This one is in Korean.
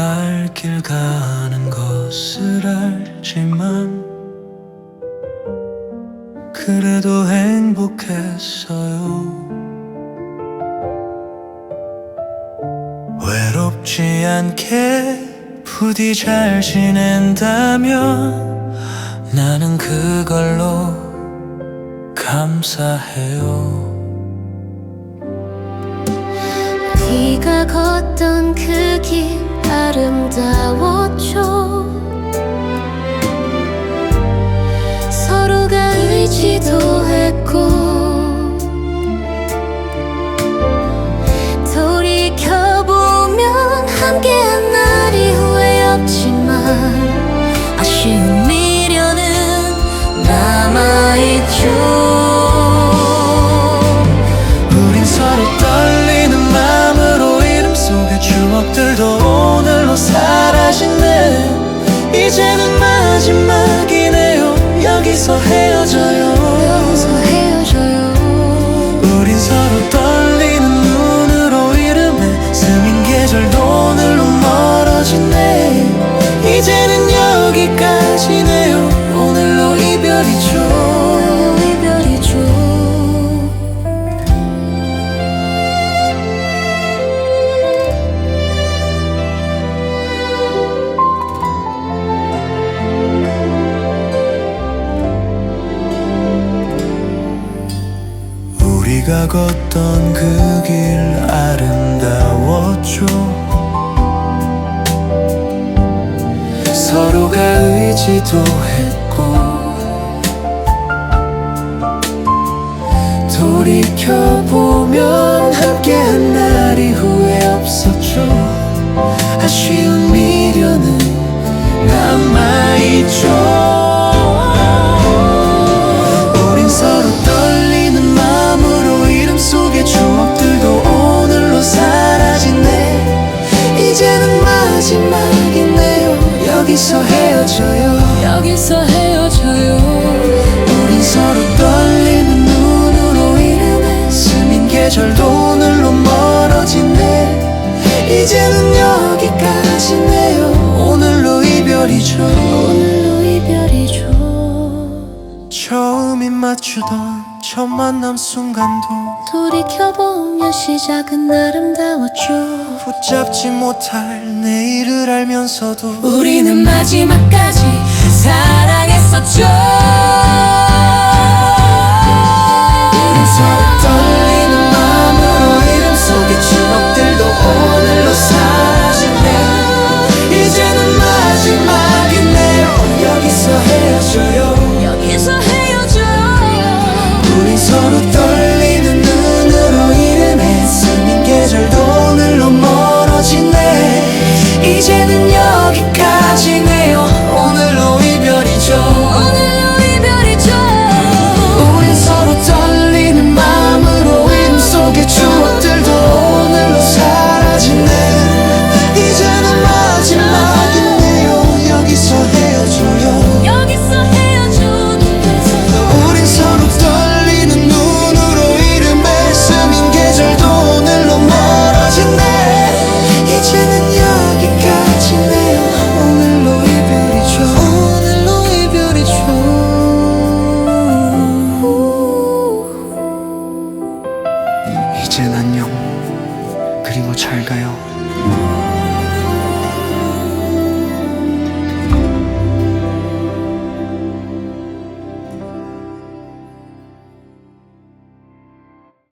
갈 길 가는 것을 알지만 그래도 행복했어요. 외롭지 않게 부디 잘 지낸다면 나는 그걸로 감사해요. 네가 걷던 그길 아름다웠죠. 서로가 의지도 했고 돌이켜보면 함께한 날이 후회 없지만 아쉬운 미련은 남아있죠. 우린 서로 떨리는 마음으로 이름 속의 추억들도 걷던 그 길 아름다웠죠. 서로가 의지도 했고 돌이켜보면 함께한 날이 후회 없었죠. 아쉬운 미련은 남아있죠 여기서 헤어져요. 여기서 첫 만남 순간도 돌이켜보면 시작은 아름다웠죠. 붙잡지 못할 내일을 알면서도 우리는 마지막까지 사랑했었죠 그리고 잘 가요